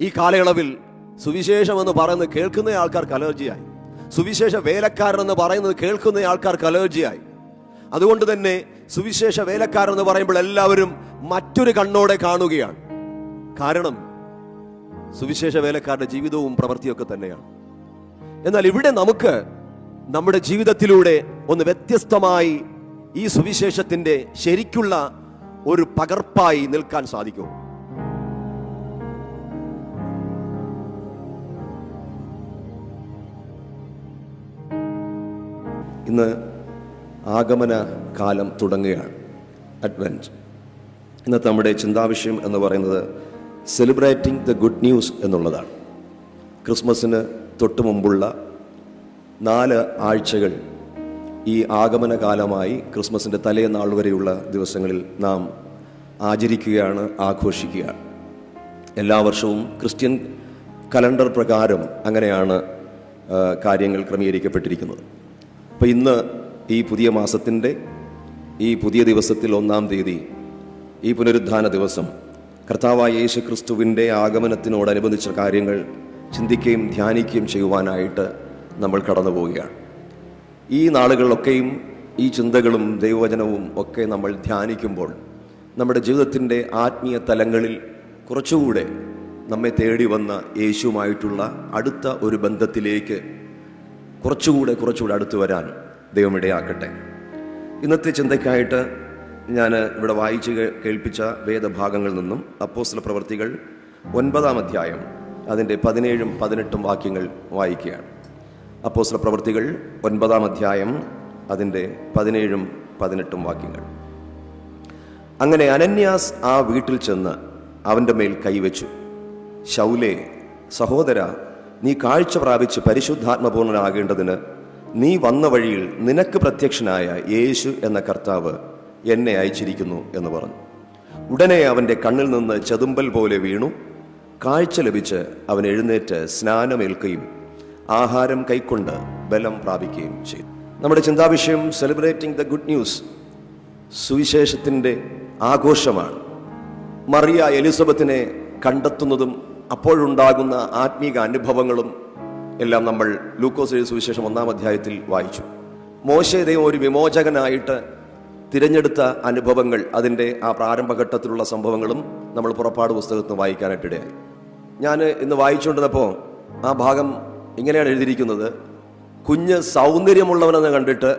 ഈ കാലയളവിൽ സുവിശേഷം എന്ന് പറയുന്നത് കേൾക്കുന്ന ആൾക്കാർക്ക് അലർജിയായി. സുവിശേഷ വേലക്കാരൻ എന്ന് പറയുന്നത് കേൾക്കുന്ന ആൾക്കാർക്ക് അലർജിയായി. അതുകൊണ്ട് തന്നെ സുവിശേഷ വേലക്കാരൻ എന്ന് പറയുമ്പോൾ എല്ലാവരും മറ്റൊരു കണ്ണോടെ കാണുകയാണ്. കാരണം സുവിശേഷ വേലക്കാരുടെ ജീവിതവും പ്രവൃത്തിയൊക്കെ തന്നെയാണ്. എന്നാൽ ഇവിടെ നമുക്ക് നമ്മുടെ ജീവിതത്തിലൂടെ ഒന്ന് വ്യത്യസ്തമായി ഈ സുവിശേഷത്തിന്റെ ശരിക്കുള്ള ഒരു പകർപ്പായി നിൽക്കാൻ സാധിക്കും. ഇന്ന് ആഗമന കാലം തുടങ്ങുകയാണ്. അഡ്വന്റ് ഇന്നത്തെ നമ്മുടെ ചിന്താവിഷയം എന്ന് പറയുന്നത് സെലിബ്രേറ്റിംഗ് ദ ഗുഡ് ന്യൂസ് എന്നുള്ളതാണ്. ക്രിസ്മസിന് തൊട്ട് മുമ്പുള്ള നാല് ആഴ്ചകൾ ഈ ആഗമന കാലമായി ക്രിസ്മസിന്റെ തലേനാൾ വരെയുള്ള ദിവസങ്ങളിൽ നാം ആചരിക്കുകയാണ് ആഘോഷിക്കുകയാണ്. എല്ലാ വർഷവും ക്രിസ്ത്യൻ കലണ്ടർ പ്രകാരം അങ്ങനെയാണ് കാര്യങ്ങൾ ക്രമീകരിക്കപ്പെട്ടിരിക്കുന്നത്. അപ്പോൾ ഇന്ന് ഈ പുതിയ മാസത്തിന്റെ ഈ പുതിയ ദിവസത്തിൽ ഒന്നാം തീയതി ഈ പുനരുദ്ധാന ദിവസം കർത്താവായ യേശു ക്രിസ്തുവിന്റെ ആഗമനത്തിനോടനുബന്ധിച്ച കാര്യങ്ങൾ ചിന്തിക്കുകയും ധ്യാനിക്കുകയും ചെയ്യുവാനായിട്ട് നമ്മൾ കടന്നു പോവുകയാണ്. ഈ നാളുകളിലൊക്കെയും ഈ ചിന്തകളും ദൈവവചനവും ഒക്കെ നമ്മൾ ധ്യാനിക്കുമ്പോൾ നമ്മുടെ ജീവിതത്തിന്റെ ആത്മീയ തലങ്ങളിൽ കുറച്ചുകൂടെ നമ്മെ തേടി വന്ന യേശുവുമായിട്ടുള്ള അടുത്ത ഒരു ബന്ധത്തിലേക്ക് കുറച്ചുകൂടെ കുറച്ചുകൂടെ അടുത്തു വരാൻ ദൈവം ഇടയാക്കട്ടെ. ഇന്നത്തെ ചിന്തയ്ക്കായിട്ട് ഞാൻ ഇവിടെ വായിച്ച് കേൾപ്പിച്ച വേദഭാഗങ്ങളിൽ നിന്നും അപ്പോസ്ല പ്രവർത്തികൾ ഒൻപതാം അധ്യായം അതിന്റെ പതിനേഴും പതിനെട്ടും വാക്യങ്ങൾ വായിക്കുകയാണ്. അപ്പോസ്ല പ്രവർത്തികൾ ഒൻപതാം അധ്യായം അതിന്റെ പതിനേഴും പതിനെട്ടും വാക്യങ്ങൾ. അങ്ങനെ അനന്യാസ് ആ വീട്ടിൽ ചെന്ന് അവന്റെ മേൽ കൈവച്ചു. ശൗലെ സഹോദര നീ കാഴ്ച പ്രാപിച്ച് പരിശുദ്ധാത്മപൂർണനാകേണ്ടതിന് നീ വന്ന വഴിയിൽ നിനക്ക് പ്രത്യക്ഷനായ യേശു എന്ന കർത്താവ് എന്നെ അയച്ചിരിക്കുന്നു എന്ന് പറഞ്ഞു. ഉടനെ അവന്റെ കണ്ണിൽ നിന്ന് ചതുമ്പൽ പോലെ വീണു. കാഴ്ച ലഭിച്ച് അവൻ എഴുന്നേറ്റ് സ്നാനമേൽക്കുകയും ആഹാരം കൈക്കൊണ്ട് ബലം പ്രാപിക്കുകയും ചെയ്തു. നമ്മുടെ ചിന്താവിഷയം സെലിബ്രേറ്റിംഗ് ദ ഗുഡ് ന്യൂസ് സുവിശേഷത്തിന്റെ ആഘോഷമാണ്. മറിയ എലിസബത്തിനെ കണ്ടെത്തുന്നതും അപ്പോഴുണ്ടാകുന്ന ആത്മീക അനുഭവങ്ങളും എല്ലാം നമ്മൾ ലൂക്കോസ് സുവിശേഷം ഒന്നാം അധ്യായത്തിൽ വായിച്ചു. മോശയുടെ ഒരു വിമോചകനായിട്ട് തിരഞ്ഞെടുത്ത അനുഭവങ്ങൾ അതിന്റെ ആ പ്രാരംഭഘട്ടത്തിലുള്ള സംഭവങ്ങളും നമ്മൾ പുറപ്പാട് പുസ്തകത്തിൽ നിന്ന് വായിക്കാനായിട്ട് ഇടയായി. ഞാൻ ഇന്ന് വായിച്ചുകൊണ്ടിരുന്നപ്പോൾ ആ ഭാഗം ഇങ്ങനെയാണ് എഴുതിയിരിക്കുന്നത്. കുഞ്ഞ് സൗന്ദര്യമുള്ളവനെന്ന് കണ്ടിട്ട്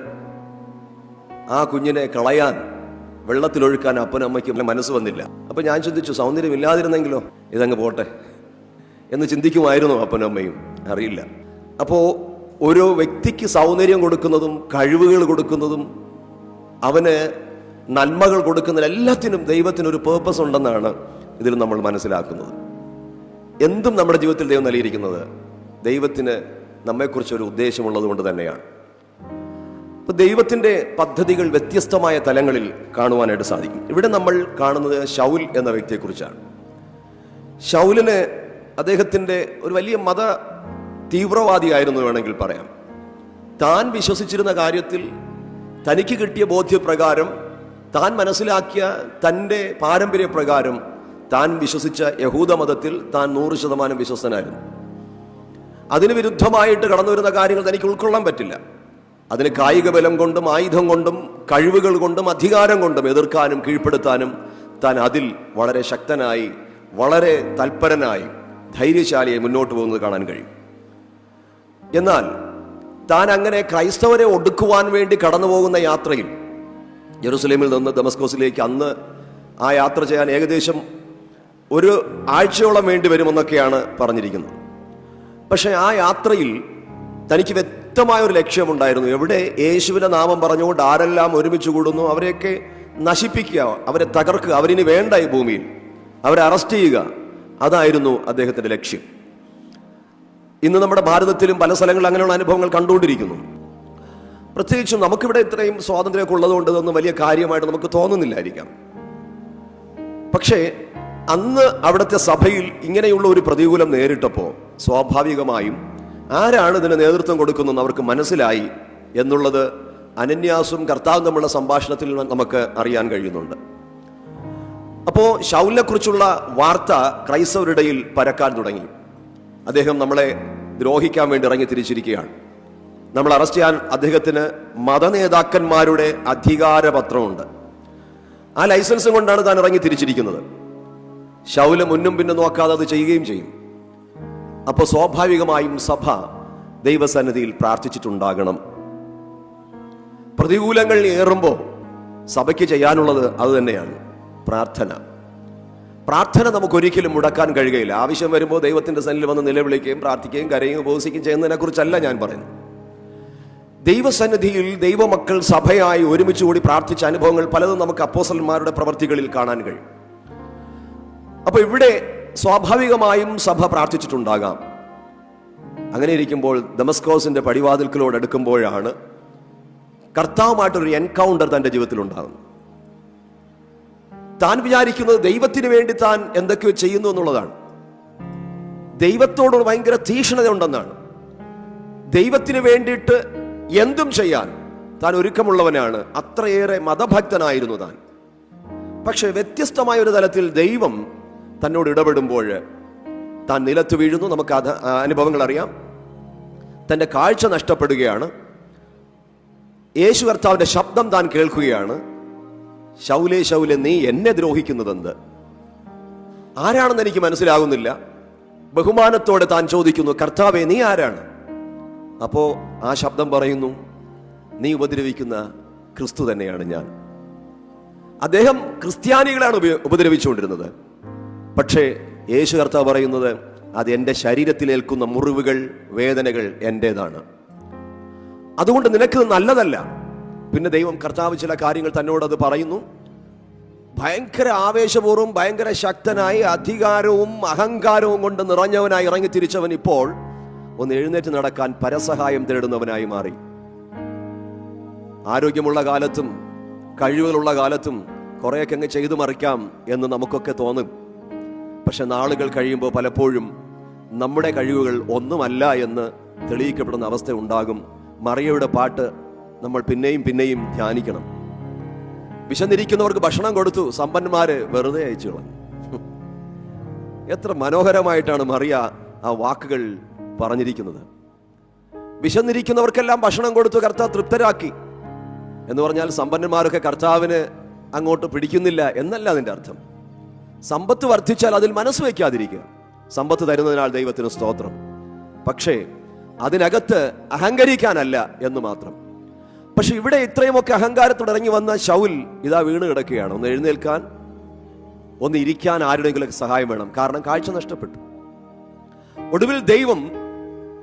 ആ കുഞ്ഞിനെ കളയാൻ വെള്ളത്തിലൊഴുക്കാൻ അപ്പനും അമ്മയ്ക്കും മനസ്സ് വന്നില്ല. അപ്പൊ ഞാൻ ചിന്തിച്ചു സൗന്ദര്യം ഇല്ലാതിരുന്നെങ്കിലോ? ഇതങ്ങ് പോട്ടെ. എന്ന് ചിന്തിക്കുമായിരുന്നു അപ്പനും അമ്മയും. അറിയില്ല. അപ്പോൾ ഓരോ വ്യക്തിക്ക് സൗന്ദര്യം കൊടുക്കുന്നതും കഴിവുകൾ കൊടുക്കുന്നതും അവന് നന്മകൾ കൊടുക്കുന്ന എല്ലാത്തിനും ദൈവത്തിനൊരു പേർപ്പസ് ഉണ്ടെന്നാണ് ഇതിൽ നമ്മൾ മനസ്സിലാക്കുന്നത്. എന്തും നമ്മുടെ ജീവിതത്തിൽ ദൈവം നൽകിയിരിക്കുന്നത് ദൈവത്തിന് നമ്മെക്കുറിച്ചൊരു ഉദ്ദേശമുള്ളത് കൊണ്ട് തന്നെയാണ്. അപ്പൊ ദൈവത്തിന്റെ പദ്ധതികൾ വ്യത്യസ്തമായ തലങ്ങളിൽ കാണുവാനായിട്ട് സാധിക്കും. ഇവിടെ നമ്മൾ കാണുന്നത് ഷൗൽ എന്ന വ്യക്തിയെക്കുറിച്ചാണ്. ഷൗലിന് അദ്ദേഹത്തിന്റെ ഒരു വലിയ മത തീവ്രവാദിയായിരുന്നു വേണമെങ്കിൽ പറയാം. താൻ വിശ്വസിച്ചിരുന്ന കാര്യത്തിൽ തനിക്ക് കിട്ടിയ ബോധ്യപ്രകാരം താൻ മനസ്സിലാക്കിയ തന്റെ പാരമ്പര്യപ്രകാരം താൻ വിശ്വസിച്ച യഹൂദ മതത്തിൽ താൻ നൂറ് ശതമാനം വിശ്വസനായിരുന്നു അതിന് വിരുദ്ധമായിട്ട് കടന്നു വരുന്ന കാര്യങ്ങൾ തനിക്ക് ഉൾക്കൊള്ളാൻ പറ്റില്ല. അതിന് കായിക ബലം കൊണ്ടും ആയുധം കൊണ്ടും കഴിവുകൾ കൊണ്ടും അധികാരം കൊണ്ടും എതിർക്കാനും കീഴ്പ്പെടുത്താനും താൻ അതിൽ വളരെ ശക്തനായി വളരെ തൽപരനായി ധൈര്യശാലിയായി മുന്നോട്ട് പോകുന്നത് കാണാൻ കഴിയും. എന്നാൽ താൻ അങ്ങനെ ക്രൈസ്തവരെ ഒടുക്കുവാൻ വേണ്ടി കടന്നു പോകുന്ന യാത്രയിൽ ജെറുസലേമിൽ നിന്ന് ദമസ്കോസിലേക്ക് അന്ന് ആ യാത്ര ചെയ്യാൻ ഏകദേശം ഒരു ആഴ്ചയോളം വേണ്ടി വരുമെന്നൊക്കെയാണ് പറഞ്ഞിരിക്കുന്നത്. പക്ഷെ ആ യാത്രയിൽ തനിക്ക് വ്യക്തമായ ഒരു ലക്ഷ്യമുണ്ടായിരുന്നു. എവിടെ യേശുവിന്റെ നാമം പറഞ്ഞുകൊണ്ട് ആരെല്ലാം ഒരുമിച്ച് കൂടുന്നു അവരെയൊക്കെ നശിപ്പിക്കുക അവരെ തകർക്കുക അവരിനി വേണ്ട ഈ ഭൂമിയിൽ. അവരെ അറസ്റ്റ് ചെയ്യുക അതായിരുന്നു അദ്ദേഹത്തിന്റെ ലക്ഷ്യം. ഇന്ന് നമ്മുടെ ഭാരതത്തിലും പല സ്ഥലങ്ങളിലും അങ്ങനെയുള്ള അനുഭവങ്ങൾ കണ്ടുകൊണ്ടിരിക്കുന്നു. പ്രത്യേകിച്ചും നമുക്കിവിടെ ഇത്രയും സ്വാതന്ത്ര്യമൊക്കെ ഉള്ളതുകൊണ്ട് ഇതൊന്നും വലിയ കാര്യമായിട്ട് നമുക്ക് തോന്നുന്നില്ലായിരിക്കാം. പക്ഷേ അന്ന് അവിടുത്തെ സഭയിൽ ഇങ്ങനെയുള്ള ഒരു പ്രതികൂലം നേരിട്ടപ്പോൾ സ്വാഭാവികമായും ആരാണ് ഇതിന് നേതൃത്വം കൊടുക്കുന്നതെന്ന് അവർക്ക് മനസ്സിലായി എന്നുള്ളത് അനന്യാസും കർത്താവും തമ്മിലുള്ള സംഭാഷണത്തിൽ നമുക്ക് അറിയാൻ കഴിയുന്നുണ്ട്. അപ്പോൾ ഷൗലിനെ കുറിച്ചുള്ള വാർത്ത ക്രൈസ്തവരുടെ പരക്കാൻ തുടങ്ങി. അദ്ദേഹം നമ്മളെ ദ്രോഹിക്കാൻ വേണ്ടി ഇറങ്ങി തിരിച്ചിരിക്കുകയാണ്. നമ്മൾ അറസ്റ്റ് ചെയ്യാൻ അദ്ദേഹത്തിന് മതനേതാക്കന്മാരുടെ അധികാരപത്രമുണ്ട്. ആ ലൈസൻസും കൊണ്ടാണ് താൻ ഇറങ്ങി തിരിച്ചിരിക്കുന്നത്. ഷൗൽ മുന്നും പിന്നും നോക്കാതെ അത് ചെയ്യുകയും ചെയ്യും. അപ്പോൾ സ്വാഭാവികമായും സഭ ദൈവസന്നിധിയിൽ പ്രാർത്ഥിച്ചിട്ടുണ്ടാകണം. പ്രതികൂലങ്ങൾ ഏറുമ്പോൾ സഭയ്ക്ക് ചെയ്യാനുള്ളത് അത് തന്നെയാണ്. പ്രാർത്ഥന. പ്രാർത്ഥന നമുക്കൊരിക്കലും മുടക്കാൻ കഴിയുകയില്ല. ആവശ്യം വരുമ്പോൾ ദൈവത്തിന്റെ സന്നിധിയിൽ വന്ന് നിലവിളിക്കുകയും പ്രാർത്ഥിക്കുകയും കരയുകയും ഉപവസിക്കുകയും ചെയ്യുന്നതിനെക്കുറിച്ചല്ല ഞാൻ പറയുന്നത്. ദൈവസന്നിധിയിൽ ദൈവമക്കൾ സഭയായി ഒരുമിച്ച് കൂടി പ്രാർത്ഥിച്ച അനുഭവങ്ങൾ പലതും നമുക്ക് അപ്പോസന്മാരുടെ പ്രവർത്തികളിൽ കാണാൻ കഴിയും. അപ്പോൾ ഇവിടെ സ്വാഭാവികമായും സഭ പ്രാർത്ഥിച്ചിട്ടുണ്ടാകാം. അങ്ങനെ ഇരിക്കുമ്പോൾ ദമസ്കോസിന്റെ പടിവാതിൽക്കലോട് അടുക്കുമ്പോഴാണ് കർത്താവുമായിട്ടൊരു എൻകൗണ്ടർ തന്റെ ജീവിതത്തിൽ ഉണ്ടാകുന്നത് താൻ വിചാരിക്കുന്നത് ദൈവത്തിന് വേണ്ടി താൻ എന്തൊക്കെയോ ചെയ്യുന്നു എന്നുള്ളതാണ്. ദൈവത്തോട് ഭയങ്കര തീക്ഷ്ണത ഉണ്ടെന്നാണ് ദൈവത്തിന് വേണ്ടിയിട്ട് എന്തും ചെയ്യാൻ താൻ ഒരുക്കമുള്ളവനാണ്. അത്രയേറെ മതഭക്തനായിരുന്നു താൻ. പക്ഷെ വ്യത്യസ്തമായ ഒരു തലത്തിൽ ദൈവം തന്നോട് ഇടപെടുമ്പോൾ താൻ നിലത്ത് വീഴുന്നു. നമുക്ക് അത് അനുഭവങ്ങൾ അറിയാം. തന്റെ കാഴ്ച നഷ്ടപ്പെടുകയാണ്. യേശു കർത്താവിന്റെ ശബ്ദം താൻ കേൾക്കുകയാണ്. ശൗലേ ശൗലെ നീ എന്നെ ദ്രോഹിക്കുന്നതെന്ത്? ആരാണെന്ന് എനിക്ക് മനസ്സിലാകുന്നില്ല. ബഹുമാനത്തോടെ താൻ ചോദിക്കുന്നു കർത്താവെ നീ ആരാണ്? അപ്പോ ആ ശബ്ദം പറയുന്നു നീ ഉപദ്രവിക്കുന്ന ക്രിസ്തു തന്നെയാണ് ഞാൻ. അദ്ദേഹം ക്രിസ്ത്യാനികളാണ് ഉപ- ഉപദ്രവിച്ചുകൊണ്ടിരുന്നത്. പക്ഷേ യേശു കർത്താവ് പറയുന്നത് അത് എന്റെ ശരീരത്തിലേൽക്കുന്ന മുറിവുകൾ വേദനകൾ എന്റേതാണ്. അതുകൊണ്ട് നിനക്ക് നല്ലതല്ല. പിന്നെ ദൈവം കർത്താവ് ചില കാര്യങ്ങൾ തന്നോട് അത് പറയുന്നു. ഭയങ്കര ആവേശപൂർവം ഭയങ്കര ശക്തനായി അധികാരവും അഹങ്കാരവും കൊണ്ട് നിറഞ്ഞവനായി ഇറങ്ങി തിരിച്ചവൻ ഇപ്പോൾ ഒന്ന് എഴുന്നേറ്റ് നടക്കാൻ പരസഹായം തേടുന്നവനായി മാറി. ആരോഗ്യമുള്ള കാലത്തും കഴിവുകളുള്ള കാലത്തും കുറേയൊക്കെ അങ്ങ് ചെയ്തു മറിക്കാം എന്ന് നമുക്കൊക്കെ തോന്നും. പക്ഷെ നാളുകൾ കഴിയുമ്പോൾ പലപ്പോഴും നമ്മുടെ കഴിവുകൾ ഒന്നുമല്ല എന്ന് തെളിയിക്കപ്പെടുന്ന അവസ്ഥ ഉണ്ടാകും. മറിയയുടെ പാട്ട് നമ്മൾ പിന്നെയും പിന്നെയും ധ്യാനിക്കണം. വിശന്നിരിക്കുന്നവർക്ക് ഭക്ഷണം കൊടുത്തു സമ്പന്മാര് വെറുതെ അയച്ചു എത്ര മനോഹരമായിട്ടാണ് മറിയ ആ വാക്കുകൾ പറഞ്ഞിരിക്കുന്നത്. വിശന്നിരിക്കുന്നവർക്കെല്ലാം ഭക്ഷണം കൊടുത്തു കർത്താവ് തൃപ്തരാക്കി. എന്ന് പറഞ്ഞാൽ സമ്പന്നന്മാരൊക്കെ കർത്താവിന് അങ്ങോട്ട് പിടിക്കുന്നില്ല എന്നല്ല അതിന്റെ അർത്ഥം. സമ്പത്ത് വർദ്ധിച്ചാൽ അതിൽ മനസ്സ് വയ്ക്കാതിരിക്കുക. സമ്പത്ത് തരുന്നതിനാൽ ദൈവത്തിന് സ്തോത്രം. പക്ഷേ അതിനകത്ത് അഹങ്കരിക്കാനല്ല എന്ന് മാത്രം. പക്ഷെ ഇവിടെ ഇത്രയുമൊക്കെ അഹങ്കാരത്തോടെ ഇറങ്ങി വന്ന ശൗൽ ഇതാ വീണ് കിടക്കുകയാണ്. ഒന്ന് എഴുന്നേൽക്കാൻ ഒന്ന് ഇരിക്കാൻ ആരുടെങ്കിലും സഹായം വേണം. കാരണം കാഴ്ച നഷ്ടപ്പെട്ടു. ഒടുവിൽ ദൈവം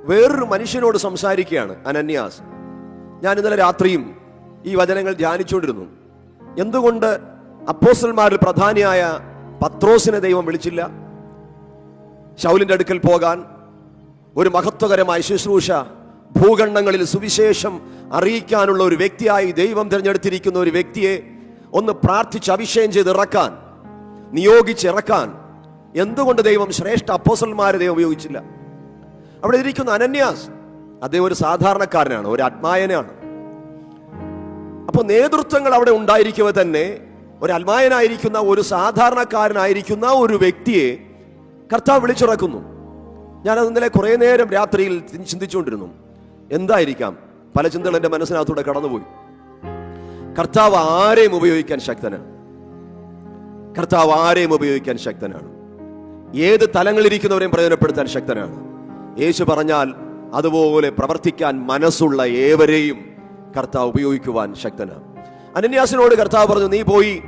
വേറൊരു മനുഷ്യനോട് സംസാരിക്കുകയാണ്. അനന്യാസ് ഞാൻ ഇന്നലെ രാത്രിയും ഈ വചനങ്ങൾ ധ്യാനിച്ചുകൊണ്ടിരുന്നു. എന്തുകൊണ്ട് അപ്പോസ്റ്റന്മാരിൽ പ്രധാനിയായ പത്രോസിനെ ദൈവം വിളിച്ചില്ല? ശൗലിന്റെ അടുക്കൽ പോകാൻ ഒരു മഹത്വകരമായ ശുശ്രൂഷ ഭൂഖണ്ഡങ്ങളിൽ സുവിശേഷം അറിയിക്കാനുള്ള ഒരു വ്യക്തിയായി ദൈവം തിരഞ്ഞെടുത്തിരിക്കുന്ന ഒരു വ്യക്തിയെ ഒന്ന് പ്രാർത്ഥിച്ച് അഭിഷേകം ചെയ്ത് ഇറക്കാൻ നിയോഗിച്ചിറക്കാൻ എന്തുകൊണ്ട് ദൈവം ശ്രേഷ്ഠ അപ്പോസന്മാരെ ദൈവം ഉപയോഗിച്ചില്ല? അവിടെ ഇരിക്കുന്ന അനന്യാസ് അദ്ദേഹം ഒരു സാധാരണക്കാരനാണ് ഒരു ആത്മായനാണ്. അപ്പോൾ നേതൃത്വങ്ങൾ അവിടെ ഉണ്ടായിരിക്കുക തന്നെ ഒരു അൽമായനായിരിക്കുന്ന ഒരു സാധാരണക്കാരനായിരിക്കുന്ന ഒരു വ്യക്തിയെ കർത്താവ് വിളിച്ചിറക്കുന്നു. ഞാനത് ഇന്നലെ കുറേ നേരം രാത്രിയിൽ ചിന്തിച്ചുകൊണ്ടിരുന്നു. എന്തായിരിക്കാം? പല ചിന്തകൾ എന്റെ മനസ്സിനകത്തൂടെ കടന്നുപോയി. കർത്താവ് ആരെയും ഉപയോഗിക്കാൻ ശക്തനാണ്. കർത്താവ് ആരെയും ഉപയോഗിക്കാൻ ശക്തനാണ്. ഏത് തലങ്ങളിരിക്കുന്നവരെയും പ്രയോജനപ്പെടുത്താൻ ശക്തനാണ്. യേശു പറഞ്ഞാൽ അതുപോലെ പ്രവർത്തിക്കാൻ മനസ്സുള്ള ഏവരെയും കർത്താവ് ഉപയോഗിക്കുവാൻ ശക്തനാണ്. അനന്യാസിനോട് കർത്താവ് പറഞ്ഞു നീ പോയി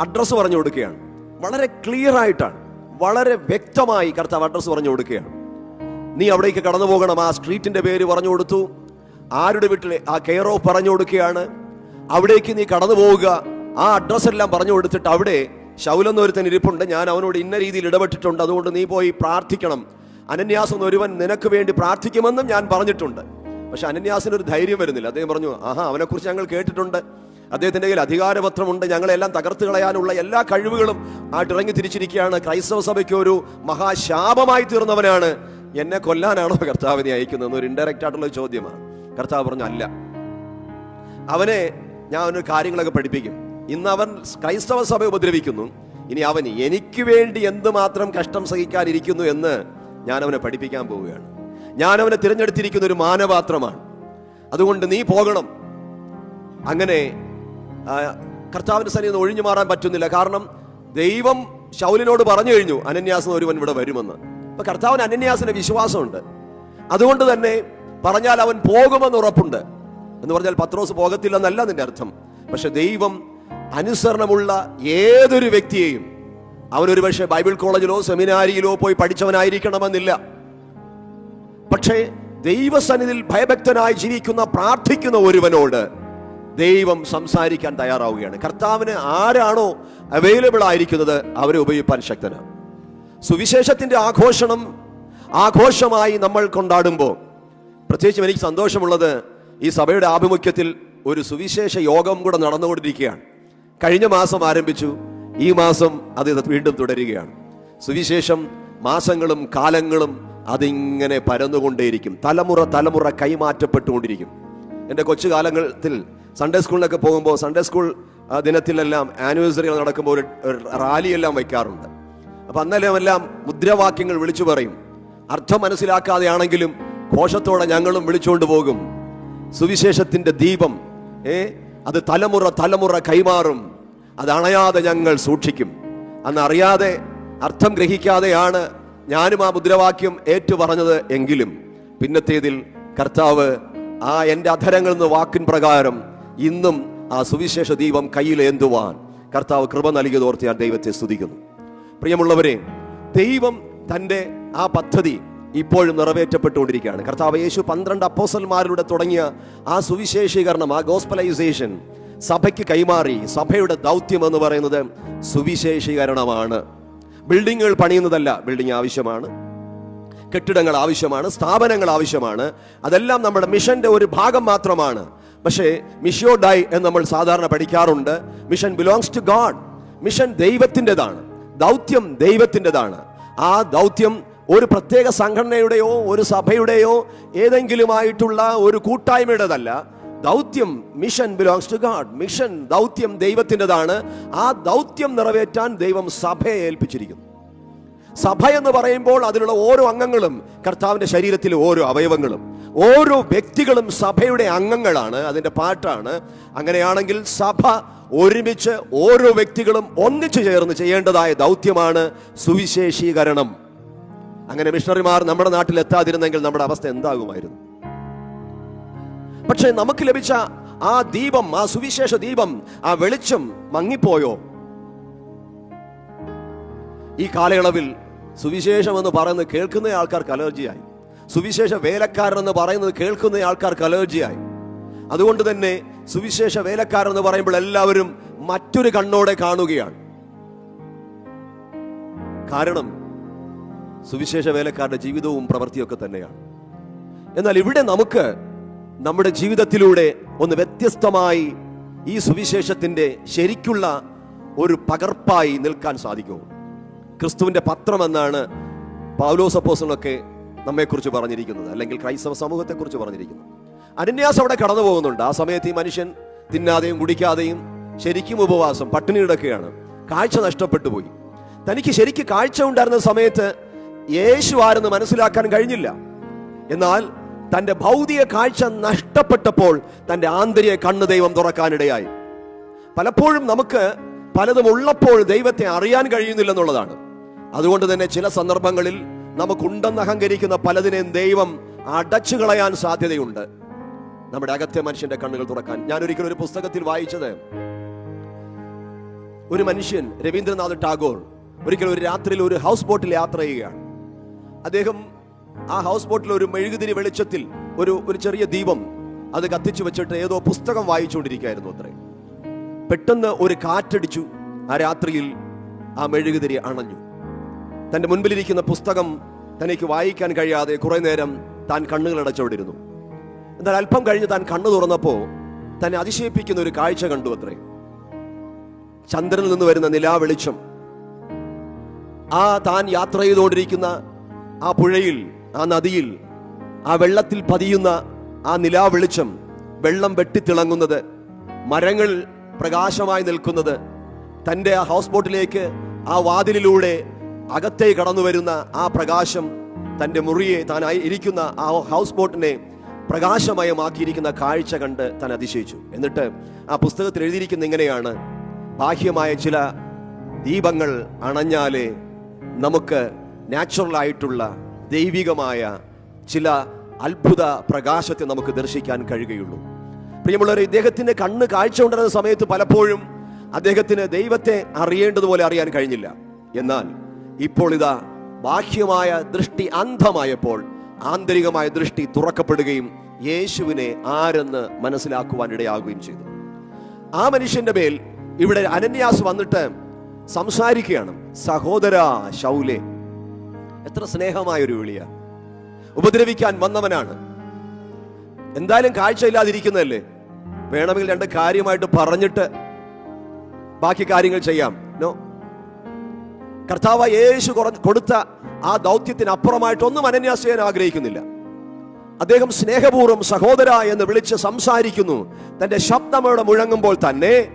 അഡ്രസ്സ് പറഞ്ഞു കൊടുക്കുകയാണ്. വളരെ ക്ലിയർ ആയിട്ടാണ് വളരെ വ്യക്തമായി കർത്താവ് അഡ്രസ്സ് പറഞ്ഞു കൊടുക്കുകയാണ്. നീ അവിടേക്ക് കടന്നു പോകണം. ആ സ്ട്രീറ്റിന്റെ പേര് പറഞ്ഞു കൊടുത്തു. ആരുടെ വീട്ടിലെ? ആ കെയർ ഓഫ് പറഞ്ഞു കൊടുക്കുകയാണ്. അവിടേക്ക് നീ കടന്നു പോവുക. ആ അഡ്രസ് എല്ലാം പറഞ്ഞു കൊടുത്തിട്ട് അവിടെ ശൗലെന്ന് ഒരുത്തൻ ഇരിപ്പുണ്ട്. ഞാൻ അവനോട് ഇന്ന രീതിയിൽ ഇടപെട്ടിട്ടുണ്ട്. അതുകൊണ്ട് നീ പോയി പ്രാർത്ഥിക്കണം. അനന്യാസ് എന്ന് ഒരുവൻ നിനക്ക് വേണ്ടി പ്രാർത്ഥിക്കുമെന്നും ഞാൻ പറഞ്ഞിട്ടുണ്ട്. പക്ഷെ അനന്യാസിന് ഒരു ധൈര്യം വരുന്നില്ല. അദ്ദേഹം പറഞ്ഞു ആഹാ അവനെക്കുറിച്ച് ഞങ്ങൾ കേട്ടിട്ടുണ്ട്. അദ്ദേഹത്തിന്റെ കയ്യിൽ അധികാരപത്രമുണ്ട്. ഞങ്ങളെല്ലാം തകർത്ത് കളയാനുള്ള എല്ലാ കഴിവുകളും ആയിട്ട് ഇറങ്ങി തിരിച്ചിരിക്കുകയാണ്. ക്രൈസ്തവ സഭയ്ക്ക് ഒരു മഹാശാപമായി തീർന്നവനാണ്. എന്നെ കൊല്ലാനാണോ കർത്താവിനെ അയക്കുന്നത് ഒരു ഇൻഡയറക്റ്റ് ആയിട്ടുള്ള ചോദ്യമാണ്. കർത്താവ് പറഞ്ഞു അല്ല. അവനെ ഞാൻ അവനൊരു കാര്യങ്ങളൊക്കെ പഠിപ്പിക്കും. ഇന്ന് അവൻ ക്രൈസ്തവ സഭ ഉപദ്രവിക്കുന്നു. ഇനി അവൻ എനിക്ക് വേണ്ടി എന്തുമാത്രം കഷ്ടം സഹിക്കാനിരിക്കുന്നു എന്ന് ഞാൻ അവനെ പഠിപ്പിക്കാൻ പോവുകയാണ്. ഞാൻ അവനെ തിരഞ്ഞെടുത്തിരിക്കുന്ന ഒരു മാനപാത്രമാണ്. അതുകൊണ്ട് നീ പോകണം. അങ്ങനെ കർത്താവിന്റെ സന്നിധി ഒഴിഞ്ഞു മാറാൻ പറ്റുന്നില്ല. കാരണം ദൈവം ശൗലിനോട് പറഞ്ഞു കഴിഞ്ഞു അനന്യാസം ഒരുവൻ ഇവിടെ വരുമെന്ന്. അപ്പൊ കർത്താവിന് അനന്യാസിന് വിശ്വാസമുണ്ട്. അതുകൊണ്ട് തന്നെ പറഞ്ഞാൽ അവൻ പോകുമെന്ന് ഉറപ്പുണ്ട്. എന്ന് പറഞ്ഞാൽ പത്രോസ് പോകത്തില്ലെന്നല്ല നിന്റെ അർത്ഥം. പക്ഷെ ദൈവം അനുസരണമുള്ള ഏതൊരു വ്യക്തിയെയും അവനൊരു പക്ഷേ ബൈബിൾ കോളേജിലോ സെമിനാരിയിലോ പോയി പഠിച്ചവനായിരിക്കണമെന്നില്ല. പക്ഷേ ദൈവസന്നിധിയിൽ ഭയഭക്തനായി ജീവിക്കുന്ന പ്രാർത്ഥിക്കുന്ന ഒരുവനോട് ദൈവം സംസാരിക്കാൻ തയ്യാറാവുകയാണ്. കർത്താവിന് ആരാണോ അവൈലബിൾ ആയിരിക്കുന്നത് അവരെ ഉപയോഗിപ്പാൻ ശക്തനാണ്. സുവിശേഷത്തിന്റെ ആഘോഷണം ആഘോഷമായി നമ്മൾ കൊണ്ടാടുമ്പോൾ പ്രത്യേകിച്ചും എനിക്ക് സന്തോഷമുള്ളത് ഈ സഭയുടെ ആഭിമുഖ്യത്തിൽ ഒരു സുവിശേഷ യോഗം കൂടെ നടന്നുകൊണ്ടിരിക്കുകയാണ്. കഴിഞ്ഞ മാസം ആരംഭിച്ചു. ഈ മാസം അത് വീണ്ടും തുടരുകയാണ്. സുവിശേഷം മാസങ്ങളും കാലങ്ങളും അതിങ്ങനെ പരന്നുകൊണ്ടേയിരിക്കും. തലമുറ തലമുറ കൈമാറ്റപ്പെട്ടുകൊണ്ടിരിക്കും. എന്റെ കൊച്ചു കാലങ്ങളിൽ സൺഡേ സ്കൂളിലൊക്കെ പോകുമ്പോൾ സൺഡേ സ്കൂൾ ദിനത്തിലെല്ലാം ആനിവേഴ്സറികൾ നടക്കുമ്പോൾ ഒരു റാലിയെല്ലാം വയ്ക്കാറുണ്ട്. അപ്പൊ അന്നലെല്ലാം മുദ്രാവാക്യങ്ങൾ വിളിച്ചു പറയും. അർത്ഥം മനസ്സിലാക്കാതെയാണെങ്കിലും ഘോഷത്തോടെ ഞങ്ങളും വിളിച്ചുകൊണ്ട് പോകും. സുവിശേഷത്തിന്റെ ദീപം ഏ അത് തലമുറ തലമുറ കൈമാറും. അത് അണയാതെ ഞങ്ങൾ സൂക്ഷിക്കും. അന്ന് അറിയാതെ അർത്ഥം ഗ്രഹിക്കാതെയാണ് ഞാനും ആ മുദ്രാവാക്യം ഏറ്റു പറഞ്ഞത് എങ്കിലും. പിന്നത്തേതിൽ കർത്താവ് ആ എന്റെ അധരങ്ങളിൽ നിന്ന് വാക്കിൻ പ്രകാരം ഇന്നും ആ സുവിശേഷ ദീപം കയ്യിലേന്തുവാൻ. കർത്താവ് കൃപ നൽകിയതോർത്ത് ഞാൻ ദൈവത്തെ സ്തുതിക്കുന്നു. പ്രിയമുള്ളവരെ ദൈവം തന്റെ ആ പദ്ധതി ഇപ്പോഴും നിറവേറ്റപ്പെട്ടുകൊണ്ടിരിക്കുകയാണ്. കർത്താവ് യേശു പന്ത്രണ്ട് അപ്പോസന്മാരിലൂടെ തുടങ്ങിയ ആ സുവിശേഷീകരണം ആ ഗോസ്പലൈസേഷൻ സഭയ്ക്ക് കൈമാറി സഭയുടെ ദൗത്യം എന്ന് പറയുന്നത് സുവിശേഷീകരണമാണ്. ബിൽഡിങ്ങുകൾ പണിയുന്നതല്ല ബിൽഡിംഗ് ആവശ്യമാണ്. കെട്ടിടങ്ങൾ ആവശ്യമാണ് സ്ഥാപനങ്ങൾ ആവശ്യമാണ്. അതെല്ലാം നമ്മുടെ മിഷന്റെ ഒരു ഭാഗം മാത്രമാണ്. പക്ഷേ മിഷ്യോ ഡൈ എന്ന് നമ്മൾ സാധാരണ പഠിക്കാറുണ്ട് mission belongs to God mission ദൈവത്തിന്റെതാണ്. ദൗത്യം ദൈവത്തിന്റെതാണ്. ആ ദൗത്യം ഒരു പ്രത്യേക സംഘടനയുടെയോ ഒരു സഭയുടെയോ ഏതെങ്കിലുമായിട്ടുള്ള ഒരു കൂട്ടായ്മയുടേതല്ല. ദൗത്യം mission belongs to God mission ദൗത്യം ദൈവത്തിന്റെതാണ്. ആ ദൗത്യം നിറവേറ്റാൻ ദൈവം സഭയെ ഏൽപ്പിച്ചിരിക്കുന്നു. സഭ എന്ന് പറയുമ്പോൾ അതിലുള്ള ഓരോ അംഗങ്ങളും കർത്താവിന്റെ ശരീരത്തിലെ ഓരോ അവയവങ്ങളും. ഓരോ വ്യക്തികളും സഭയുടെ അംഗങ്ങളാണ് അതിന്റെ പാട്ടാണ്. അങ്ങനെയാണെങ്കിൽ സഭ ഒരുമിച്ച് ഓരോ വ്യക്തികളും ഒന്നിച്ചു ചേർന്ന് ചെയ്യേണ്ടതായ ദൗത്യമാണ് സുവിശേഷീകരണം. അങ്ങനെ മിഷണറിമാർ നമ്മുടെ നാട്ടിൽ എത്താതിരുന്നെങ്കിൽ നമ്മുടെ അവസ്ഥ എന്താകുമായിരുന്നു? പക്ഷെ നമുക്ക് ലഭിച്ച ആ ദീപം ആ സുവിശേഷ ദീപം ആ വെളിച്ചം മങ്ങിപ്പോയോ? ഈ കാലയളവിൽ സുവിശേഷം എന്ന് പറയുന്നത് കേൾക്കുന്ന ആൾക്കാർക്ക് അലർജിയായി. സുവിശേഷ വേലക്കാരൻ എന്ന് പറയുന്നത് കേൾക്കുന്ന ആൾക്കാർക്ക് അലർജിയായി അതുകൊണ്ട് തന്നെ സുവിശേഷ വേലക്കാരൻ എന്ന് പറയുമ്പോൾ എല്ലാവരും മറ്റൊരു കണ്ണോടെ കാണുകയാണ്. കാരണം സുവിശേഷ വേലക്കാരുടെ ജീവിതവും പ്രവൃത്തിയൊക്കെ തന്നെയാണ്. എന്നാൽ ഇവിടെ നമുക്ക് നമ്മുടെ ജീവിതത്തിലൂടെ ഒന്ന് വ്യത്യസ്തമായി ഈ സുവിശേഷത്തിന്റെ ശരിക്കുള്ള ഒരു പകർപ്പായി നിൽക്കാൻ സാധിക്കും. ക്രിസ്തുവിന്റെ പത്രം എന്നാണ് പൗലോസ് അപ്പോസലൊക്കെ നമ്മെക്കുറിച്ച് പറഞ്ഞിരിക്കുന്നത് അല്ലെങ്കിൽ ക്രൈസ്തവ സമൂഹത്തെക്കുറിച്ച് പറഞ്ഞിരിക്കുന്നത്. അനന്യാസ് അവിടെ കടന്നു പോകുന്നുണ്ട്. ആ സമയത്ത് ഈ മനുഷ്യൻ തിന്നാതെയും കുടിക്കാതെയും ശരിക്കും ഉപവാസം പട്ടിണി കിടക്കുകയാണ്. കാഴ്ച നഷ്ടപ്പെട്ടു പോയി. തനിക്ക് ശരിക്ക് കാഴ്ച ഉണ്ടായിരുന്ന സമയത്ത് യേശു ആരെന്ന് മനസ്സിലാക്കാൻ കഴിഞ്ഞില്ല. എന്നാൽ തന്റെ ഭൗതിക കാഴ്ച നഷ്ടപ്പെട്ടപ്പോൾ തന്റെ ആന്തരിക കണ്ണ് ദൈവം തുറക്കാനിടയായി. പലപ്പോഴും നമുക്ക് പലതും ഉള്ളപ്പോൾ ദൈവത്തെ അറിയാൻ കഴിയുന്നില്ലെന്നുള്ളതാണ് അതുകൊണ്ട് തന്നെ ചില സന്ദർഭങ്ങളിൽ നമുക്കുണ്ടെന്ന് അഹങ്കരിക്കുന്ന പലതിനെയും ദൈവം അടച്ചു കളയാൻ സാധ്യതയുണ്ട്. നമ്മുടെ അകത്തെ മനുഷ്യന്റെ കണ്ണുകൾ തുറക്കാൻ. ഞാൻ ഒരിക്കലും ഒരു പുസ്തകത്തിൽ വായിച്ചത്. ഒരു മനുഷ്യൻ രവീന്ദ്രനാഥ് ടാഗോർ ഒരിക്കലും ഒരു രാത്രിയിൽ ഒരു ഹൗസ് ബോട്ടിൽ യാത്ര ചെയ്യുകയാണ്. അദ്ദേഹം ആ ഹൗസ് ബോട്ടിൽ ഒരു മെഴുകുതിരി വെളിച്ചത്തിൽ ഒരു ഒരു ചെറിയ ദീപം അത് കത്തിച്ചു വെച്ചിട്ട് ഏതോ പുസ്തകം വായിച്ചുകൊണ്ടിരിക്കുകയായിരുന്നു അത്രേ. പെട്ടെന്ന് ഒരു കാറ്റടിച്ചു. ആ രാത്രിയിൽ ആ മെഴുകുതിരി അണഞ്ഞു. തന്റെ മുൻപിലിരിക്കുന്ന പുസ്തകം തനിക്ക് വായിക്കാൻ കഴിയാതെ കുറേ നേരം താൻ കണ്ണുകൾ അടച്ചവിടിരുന്നു എന്നാൽ അല്പം കഴിഞ്ഞ് താൻ കണ്ണു തുറന്നപ്പോൾ തന്നെ അതിശയിപ്പിക്കുന്ന ഒരു കാഴ്ച കണ്ടു അത്രേ. ചന്ദ്രനിൽ നിന്ന് വരുന്ന നിലാവെളിച്ചം ആ താൻ യാത്ര ചെയ്തുകൊണ്ടിരിക്കുന്ന ആ പുഴയിൽ ആ നദിയിൽ ആ വെള്ളത്തിൽ പതിയുന്ന ആ നിലാവെളിച്ചം വെള്ളം വെട്ടിത്തിളങ്ങുന്നത് മരങ്ങൾ പ്രകാശമായി നിൽക്കുന്നത് തന്റെ ആ ഹൗസ് ബോട്ടിലേക്ക് ആ വാതിലിലൂടെ അകത്തേക്ക് കടന്നു വരുന്ന ആ പ്രകാശം തന്റെ മുറിയെ താൻ ഇരിക്കുന്ന ആ ഹൗസ് ബോട്ടിനെ പ്രകാശമയമാക്കിയിരിക്കുന്ന കാഴ്ച കണ്ട് താൻ അതിശയിച്ചു. എന്നിട്ട് ആ പുസ്തകത്തിൽ എഴുതിയിരിക്കുന്ന ഇങ്ങനെയാണ് ബാഹ്യമായ ചില ദീപങ്ങൾ അണഞ്ഞാലേ നമുക്ക് നാച്ചുറൽ ആയിട്ടുള്ള ദൈവികമായ ചില അത്ഭുത പ്രകാശത്തെ നമുക്ക് ദർശിക്കാൻ കഴിയുകയുള്ളൂ. പ്രിയമുള്ളവർ ഇദ്ദേഹത്തിന്റെ കണ്ണ് കാഴ്ച കൊണ്ടിരുന്ന സമയത്ത് പലപ്പോഴും അദ്ദേഹത്തിന് ദൈവത്തെ അറിയേണ്ടതുപോലെ അറിയാൻ കഴിഞ്ഞില്ല. എന്നാൽ ഇപ്പോൾ ഇതാ ബാഹ്യമായ ദൃഷ്ടി അന്ധമായപ്പോൾ ആന്തരികമായ ദൃഷ്ടി തുറക്കപ്പെടുകയും യേശുവിനെ ആരെന്ന് മനസ്സിലാക്കുവാൻ ഇടയാകുകയും ചെയ്തു. ആ മനുഷ്യന്റെ മേൽ ഇവിടെ അനന്യാസ് വന്നിട്ട് സംസാരിക്കുകയാണ്. സഹോദര ശൗലെ എത്ര സ്നേഹമായ ഒരു വിളിയ. ഉപദ്രവിക്കാൻ വന്നവനാണ്. എന്തായാലും കാഴ്ചയില്ലാതിരിക്കുന്നതല്ലേ? വേണമെങ്കിൽ രണ്ട് കാര്യമായിട്ട് പറഞ്ഞിട്ട് ബാക്കി കാര്യങ്ങൾ ചെയ്യാം. കർത്താവ് യേശു കൊടുത്ത ആ ദൗത്യത്തിനപ്പുറമായിട്ടൊന്നും അനന്യാസ് ചെയ്യാൻ ആഗ്രഹിക്കുന്നില്ല. അദ്ദേഹം സ്നേഹപൂർവം സഹോദര എന്ന് വിളിച്ച് സംസാരിക്കുന്നു. തന്റെ ശബ്ദമോടെ മുഴങ്ങുമ്പോൾ തന്നെ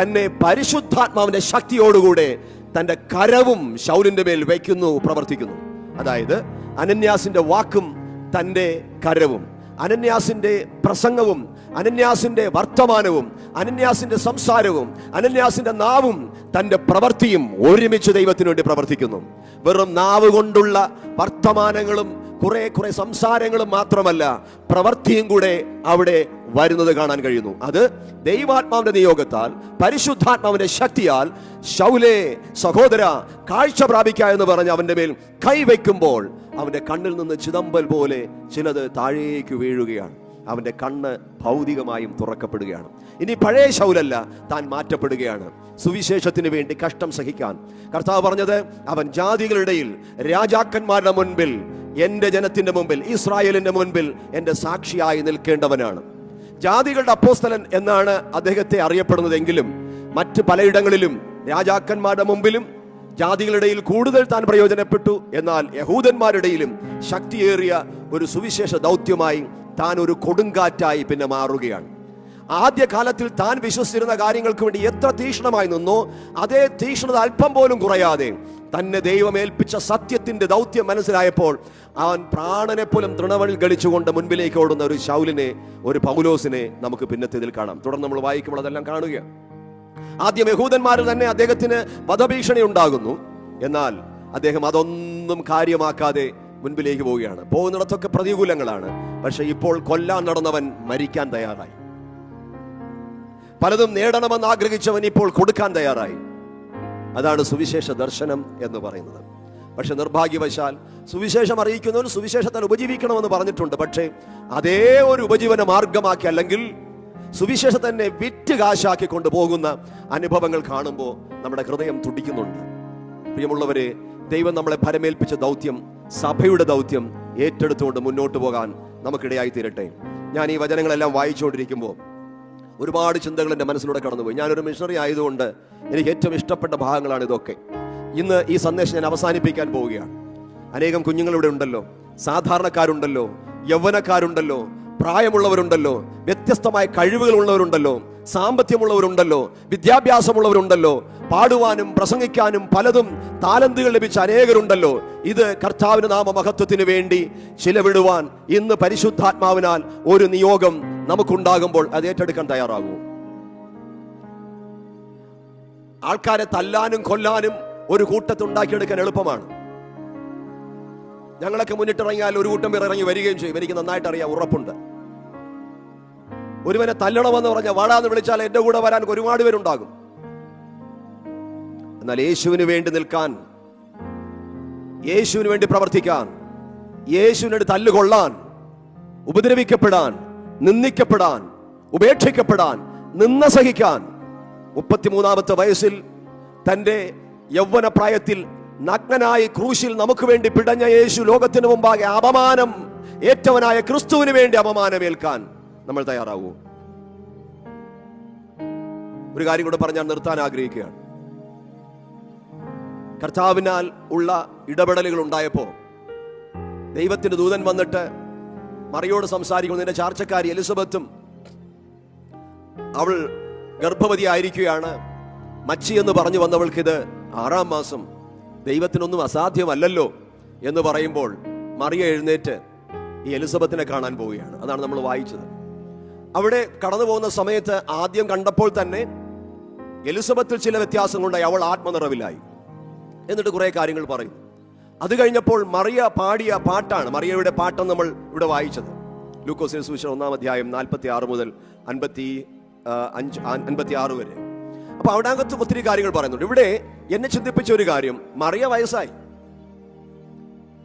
തന്നെ പരിശുദ്ധാത്മാവിന്റെ ശക്തിയോടുകൂടെ തന്റെ കരവും ശൗലിന്റെ മേൽ വയ്ക്കുന്നു പ്രവർത്തിക്കുന്നു. അതായത് അനന്യാസിന്റെ വാക്കും തന്റെ കരവും. അനന്യാസിന്റെ പ്രസംഗവും അനന്യാസിന്റെ വർത്തമാനവും അനന്യാസിന്റെ സംസാരവും അനന്യാസിന്റെ നാവും തന്റെ പ്രവൃത്തിയും ഒരുമിച്ച് ദൈവത്തിനു വേണ്ടി പ്രവർത്തിക്കുന്നു. വെറും നാവ് കൊണ്ടുള്ള വർത്തമാനങ്ങളും കുറെ കുറെ സംസാരങ്ങളും മാത്രമല്ല പ്രവൃത്തിയും കൂടെ അവിടെ വരുന്നത് കാണാൻ കഴിയുന്നു. അത് ദൈവാത്മാവിന്റെ നിയോഗത്താൽ പരിശുദ്ധാത്മാവിന്റെ ശക്തിയാൽ ശൗലേ സഹോദര കാഴ്ച പ്രാപിക്കുക എന്ന് പറഞ്ഞ് അവന്റെ മേൽ കൈവയ്ക്കുമ്പോൾ അവന്റെ കണ്ണിൽ നിന്ന് ചിതമ്പൽ പോലെ ചിലത് താഴേക്ക് വീഴുകയാണ്. അവന്റെ കണ്ണ് ഭൗതികമായും തുറക്കപ്പെടുകയാണ്. ഇനി പഴയ ശൗലല്ല താൻ മാറ്റപ്പെടുകയാണ്. സുവിശേഷത്തിന് വേണ്ടി കഷ്ടം സഹിക്കാൻ. കർത്താവ് പറഞ്ഞത് അവൻ ജാതികളുടെയിൽ രാജാക്കന്മാരുടെ മുൻപിൽ എന്റെ ജനത്തിന്റെ മുമ്പിൽ ഇസ്രായേലിന്റെ മുൻപിൽ എന്റെ സാക്ഷിയായി നിൽക്കേണ്ടവനാണ്. ജാതികളുടെ അപ്പോസ്തലൻ എന്നാണ് അദ്ദേഹത്തെ അറിയപ്പെടുന്നതെങ്കിലും മറ്റ് പലയിടങ്ങളിലും രാജാക്കന്മാരുടെ മുമ്പിലും ജാതികളുടെയിൽ കൂടുതൽ താൻ പ്രയോജനപ്പെട്ടു. എന്നാൽ യഹൂദന്മാരുടെയിലും ശക്തിയേറിയ ഒരു സുവിശേഷ ദൗത്യമായി താൻ ഒരു കൊടുങ്കാറ്റായി പിന്നെ മാറുകയാണ്. ആദ്യ കാലത്തിൽ താൻ വിശ്വസിച്ചിരുന്ന കാര്യങ്ങൾക്ക് വേണ്ടി എത്ര തീഷ്ണമായി നിന്നോ അതേ തീഷ്ണത അല്പം പോലും കുറയാതെ തന്നെ ദൈവമേൽപ്പിച്ച സത്യത്തിന്റെ ദൗത്യം മനസ്സിലായപ്പോൾ അവൻ പ്രാണനെ പോലും തൃണവണിൽ ഗളിച്ചുകൊണ്ട് മുൻപിലേക്ക് ഓടുന്ന ഒരു ശൗലിനെ ഒരു പൗലോസിനെ നമുക്ക് പിന്നത്തേതിൽ കാണാം. തുടർന്ന് നമ്മൾ വായിക്കുമ്പോൾ അതെല്ലാം കാണുകയാണ്. ആദ്യം യഹൂദന്മാർ തന്നെ അദ്ദേഹത്തിന് വധഭീഷണി ഉണ്ടാകുന്നു എന്നാൽ അദ്ദേഹം അതൊന്നും കാര്യമാക്കാതെ മുൻപിലേക്ക് പോവുകയാണ്. പോകുന്നിടത്തൊക്കെ പ്രതികൂലങ്ങളാണ്. പക്ഷെ ഇപ്പോൾ കൊല്ലാൻ നടന്നവൻ മരിക്കാൻ തയ്യാറായി. പലതും നേടണമെന്ന് ആഗ്രഹിച്ചവൻ ഇപ്പോൾ കൊടുക്കാൻ തയ്യാറായി. അതാണ് സുവിശേഷ ദർശനം എന്ന് പറയുന്നത്. പക്ഷെ നിർഭാഗ്യവശാൽ സുവിശേഷം അറിയിക്കുന്നവൻ സുവിശേഷത്താൽ ഉപജീവിക്കണമെന്ന് പറഞ്ഞിട്ടുണ്ട്. പക്ഷേ അതേ ഒരു ഉപജീവന മാർഗമാക്കി അല്ലെങ്കിൽ സുവിശേഷം തന്നെ വിറ്റ് കാശാക്കി കൊണ്ടുപോകുന്ന അനുഭവങ്ങൾ കാണുമ്പോൾ നമ്മുടെ ഹൃദയം തുടിക്കുന്നുണ്ട്. പ്രിയമുള്ളവരെ ദൈവം നമ്മളെ ഫലമേൽപ്പിച്ച ദൗത്യം സഭയുടെ ദൗത്യം ഏറ്റെടുത്തുകൊണ്ട് മുന്നോട്ട് പോകാൻ നമുക്കിടയായി തീരട്ടെ ഞാൻ ഈ വചനങ്ങളെല്ലാം വായിച്ചുകൊണ്ടിരിക്കുമ്പോൾ ഒരുപാട് ചിന്തകൾ എന്റെ മനസ്സിലൂടെ കടന്നുപോയി. ഞാനൊരു മിഷണറി ആയതുകൊണ്ട് എനിക്ക് ഏറ്റവും ഇഷ്ടപ്പെട്ട ഭാഗങ്ങളാണ് ഇതൊക്കെ. ഇന്ന് ഈ സന്ദേശം ഞാൻ അവസാനിപ്പിക്കാൻ പോവുകയാണ്. അനേകം കുഞ്ഞുങ്ങളിവിടെ ഉണ്ടല്ലോ. സാധാരണക്കാരുണ്ടല്ലോ. യൗവനക്കാരുണ്ടല്ലോ. പ്രായമുള്ളവരുണ്ടല്ലോ വ്യത്യസ്തമായ കഴിവുകൾ ഉള്ളവരുണ്ടല്ലോ സാമ്പത്തികമുള്ളവരുണ്ടല്ലോ വിദ്യാഭ്യാസമുള്ളവരുണ്ടല്ലോ പാടുവാനും പ്രസംഗിക്കാനും പലതും താലന്തുകൾ ലഭിച്ച അനേകരുണ്ടല്ലോ. ഇത് കർത്താവിന് നാമ മഹത്വത്തിന് വേണ്ടി ചിലവിടുവാൻ ഇന്ന് പരിശുദ്ധാത്മാവിനാൽ ഒരു നിയോഗം നമുക്കുണ്ടാകുമ്പോൾ അത് ഏറ്റെടുക്കാൻ തയ്യാറാകൂ. ആൾക്കാരെ തല്ലാനും കൊല്ലാനും ഒരു കൂട്ടത്തുണ്ടാക്കിയെടുക്കാൻ എളുപ്പമാണ്. ഞങ്ങളൊക്കെ മുന്നിട്ടിറങ്ങിയാൽ ഒരു കൂട്ടം പേർ ഇറങ്ങി വരികയും ചെയ്യും. എനിക്ക് നന്നായിട്ട് അറിയാം ഉറപ്പുണ്ട്. ഒരുവനെ തല്ലണമെന്ന് പറഞ്ഞ വാടാന്ന് വിളിച്ചാൽ എന്റെ കൂടെ വരാൻ ഒരുപാട് പേരുണ്ടാകും. എന്നാൽ യേശുവിന് വേണ്ടി നിൽക്കാൻ യേശുവിന് വേണ്ടി പ്രവർത്തിക്കാൻ യേശുവിനോട് തല്ലുകൊള്ളാൻ ഉപദ്രവിക്കപ്പെടാൻ നിന്ദിക്കപ്പെടാൻ ഉപേക്ഷിക്കപ്പെടാൻ നിന്ന സഹിക്കാൻ മുപ്പത്തിമൂന്നാമത്തെ വയസ്സിൽ തന്റെ യൗവന പ്രായത്തിൽ നഗ്നനായി ക്രൂശിൽ നമുക്ക് വേണ്ടി പിടഞ്ഞ യേശു ലോകത്തിന് മുമ്പാകെ അപമാനം ഏറ്റവനായ ക്രിസ്തുവിന് വേണ്ടി അപമാനമേൽക്കാൻ നമ്മൾ തയ്യാറാവൂ ഒരു കാര്യം കൂടെ പറഞ്ഞാൽ നിർത്താൻ ആഗ്രഹിക്കുകയാണ്. കർത്താവിനാൽ ഉള്ള ഇടപെടലുകൾ ഉണ്ടായപ്പോ ദൈവത്തിന്റെ ദൂതൻ വന്നിട്ട് മറിയോട് സംസാരിക്കുന്നു. നിന്റെ ചാർച്ചക്കാരി എലിസബത്തും അവൾ ഗർഭവതി ആയിരിക്കുകയാണ് മച്ചി എന്ന് പറഞ്ഞു വന്നവൾക്കിത് ആറാം മാസം ദൈവത്തിനൊന്നും അസാധ്യമല്ലല്ലോ എന്ന് പറയുമ്പോൾ മറിയ എഴുന്നേറ്റ് ഈ എലിസബത്തിനെ കാണാൻ പോവുകയാണ്. അതാണ് നമ്മൾ വായിച്ചത്. അവിടെ കടന്നു പോകുന്ന സമയത്ത് ആദ്യം കണ്ടപ്പോൾ തന്നെ എലിസബത്തിൽ ചില വ്യത്യാസങ്ങളുണ്ടായി അവൾ ആത്മനിറവിലായി. എന്നിട്ട് കുറേ കാര്യങ്ങൾ പറയും അത് കഴിഞ്ഞപ്പോൾ മറിയ പാടിയ പാട്ടാണ് മറിയയുടെ പാട്ടെന്ന് നമ്മൾ ഇവിടെ വായിച്ചത്. ലൂക്കോസിന് സുവിശേഷം ഒന്നാം അധ്യായം നാൽപ്പത്തി ആറ് മുതൽ അൻപത്തി അഞ്ച് അൻപത്തി ആറ് വരെ. അപ്പൊ അവിടെ അകത്ത് ഒത്തിരി കാര്യങ്ങൾ പറയുന്നുണ്ട്. ഇവിടെ എന്നെ ചിന്തിപ്പിച്ച ഒരു കാര്യം മറിയ വയസ്സായി.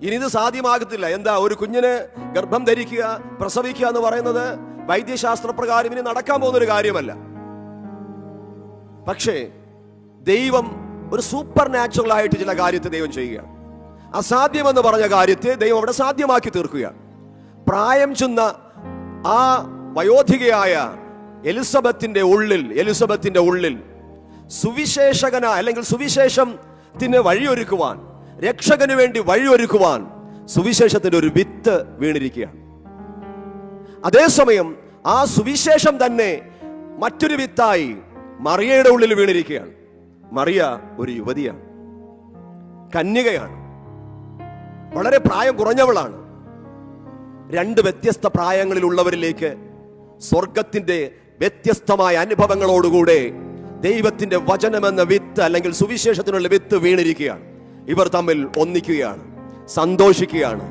ഇനി ഇത് സാധ്യമാകത്തില്ല. എന്താ ഒരു കുഞ്ഞിന് ഗർഭം ധരിക്കുക പ്രസവിക്കുക എന്ന് പറയുന്നത് വൈദ്യശാസ്ത്ര പ്രകാരം ഇനി നടക്കാൻ പോകുന്ന ഒരു കാര്യമല്ല. പക്ഷേ ദൈവം ഒരു സൂപ്പർ നാച്ചുറൽ ആയിട്ട് ചില കാര്യത്തെ ദൈവം ചെയ്യുകയാണ്. അസാധ്യമെന്ന് പറഞ്ഞ കാര്യത്തെ ദൈവം അവിടെ സാധ്യമാക്കി തീർക്കുകയാണ്. പ്രായം ചെന്ന ആ വയോധികയായ എലിസബത്തിന്റെ ഉള്ളിൽ എലിസബത്തിന്റെ ഉള്ളിൽ സുവിശേഷകന അല്ലെങ്കിൽ സുവിശേഷത്തിന് വഴിയൊരുക്കുവാൻ രക്ഷകന് വേണ്ടി വഴിയൊരുക്കുവാൻ സുവിശേഷത്തിന്റെ ഒരു വിത്ത് വീണിരിക്കുകയാണ്. അതേസമയം ആ സുവിശേഷം തന്നെ മറ്റൊരു വിത്തായി മറിയയുടെ ഉള്ളിൽ വീണിരിക്കുകയാണ്. മറിയ ഒരു യുവതിയാണ്. കന്യകയാണ്. വളരെ പ്രായം കുറഞ്ഞവളാണ്. രണ്ട് വ്യത്യസ്ത പ്രായങ്ങളിലുള്ളവരിലേക്ക് സ്വർഗത്തിന്റെ വ്യത്യസ്തമായ അനുഭവങ്ങളോടുകൂടെ ദൈവത്തിന്റെ വചനമെന്ന വിത്ത് അല്ലെങ്കിൽ സുവിശേഷത്തിനുള്ള വിത്ത് വീണിരിക്കുകയാണ്. ഇവർ തമ്മിൽ ഒന്നിക്കുകയാണ് സന്തോഷിക്കുകയാണ്.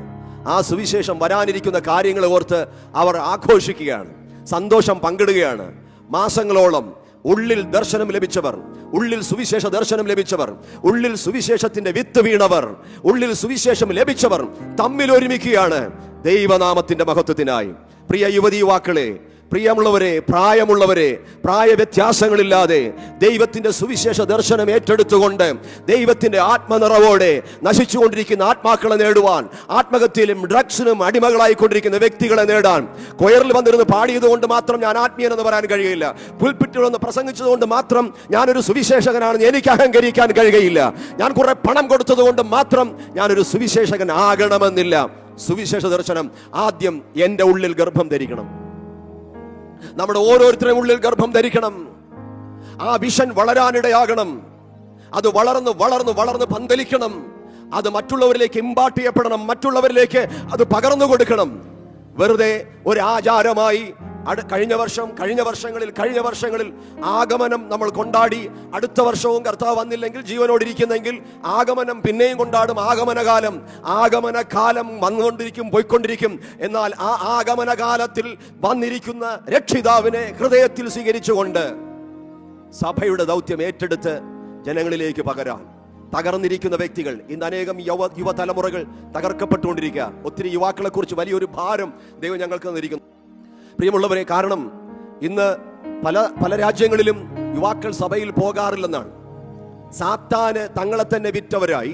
ആ സുവിശേഷം വരാനിരിക്കുന്ന കാര്യങ്ങൾ ഓർത്ത് അവർ ആഘോഷിക്കുകയാണ് സന്തോഷം പങ്കിടുകയാണ്. മാസങ്ങളോളം ഉള്ളിൽ ദർശനം ലഭിച്ചവർ ഉള്ളിൽ സുവിശേഷ ദർശനം ലഭിച്ചവർ ഉള്ളിൽ സുവിശേഷത്തിന്റെ വിത്ത് വീണവർ ഉള്ളിൽ സുവിശേഷം ലഭിച്ചവർ തമ്മിൽ ഒരുമിക്കുകയാണ് ദൈവനാമത്തിന്റെ മഹത്വത്തിനായി. പ്രിയ യുവതി യുവാക്കളെ പ്രിയമുള്ളവരെ പ്രായമുള്ളവരെ പ്രായ വ്യത്യാസങ്ങളില്ലാതെ ദൈവത്തിന്റെ സുവിശേഷ ദർശനം ഏറ്റെടുത്തുകൊണ്ട് ദൈവത്തിന്റെ ആത്മനിറവോടെ നശിച്ചുകൊണ്ടിരിക്കുന്ന ആത്മാക്കളെ നേടുവാൻ ആത്മഹത്യയിലും ഡ്രഗ്സിനും അടിമകളായിക്കൊണ്ടിരിക്കുന്ന വ്യക്തികളെ നേടാൻ കൊയറിൽ വന്നിരുന്ന് പാടിയതുകൊണ്ട് മാത്രം ഞാൻ ആത്മീയനെന്ന് പറയാൻ കഴിയില്ല പുൽപ്പിറ്റിൽ വന്ന് പ്രസംഗിച്ചതുകൊണ്ട് മാത്രം ഞാനൊരു സുവിശേഷകനാണെന്ന് എനിക്ക് അഹങ്കരിക്കാൻ കഴിയുകയില്ല. ഞാൻ കുറെ പണം കൊടുത്തതുകൊണ്ട് മാത്രം ഞാനൊരു സുവിശേഷകൻ ആകണമെന്നില്ല. സുവിശേഷ ദർശനം ആദ്യം എന്റെ ഉള്ളിൽ ഗർഭം ധരിക്കണം. നമ്മുടെ ഓരോരുത്തരുടെ ഉള്ളിൽ ഗർഭം ധരിക്കണം. ആ വിഷൻ വളരാനിടയാകണം അത് വളർന്ന് വളർന്ന് വളർന്ന് പന്തലിക്കണം. അത് മറ്റുള്ളവരിലേക്ക് ഇമ്പാർട്ട് ചെയ്യപ്പെടണം. മറ്റുള്ളവരിലേക്ക് അത് പകർന്നു കൊടുക്കണം. വെറുതെ ഒരു ആചാരമായി അട് കഴിഞ്ഞ വർഷം കഴിഞ്ഞ വർഷങ്ങളിൽ കഴിഞ്ഞ വർഷങ്ങളിൽ ആഗമനം നമ്മൾ കൊണ്ടാടി. അടുത്ത വർഷവും കർത്താവ് വന്നില്ലെങ്കിൽ ജീവനോടിരിക്കുന്നെങ്കിൽ ആഗമനം പിന്നെയും കൊണ്ടാടും. ആഗമനകാലം ആഗമനകാലം വന്നുകൊണ്ടിരിക്കും പോയിക്കൊണ്ടിരിക്കും. എന്നാൽ ആ ആഗമനകാലത്തിൽ വന്നിരിക്കുന്ന രക്ഷിതാവിനെ ഹൃദയത്തിൽ സ്വീകരിച്ചുകൊണ്ട് സഭയുടെ ദൗത്യം ഏറ്റെടുത്ത് ജനങ്ങളിലേക്ക് പകരാൻ. തകർന്നിരിക്കുന്ന വ്യക്തികൾ ഇന്ന് അനേകം യുവ യുവതലമുറകൾ തകർക്കപ്പെട്ടുകൊണ്ടിരിക്കുക. ഒത്തിരി യുവാക്കളെക്കുറിച്ച് വലിയൊരു ഭാരം ദൈവം ഞങ്ങൾക്ക് തന്നിരിക്കുന്നു. പ്രിയമുള്ളവരെ കാരണം ഇന്ന് പല പല രാജ്യങ്ങളിലും യുവാക്കൾ സഭയിൽ പോകാറില്ലെന്നാണ്. സാത്താന് തങ്ങളെ തന്നെ വിറ്റവരായി.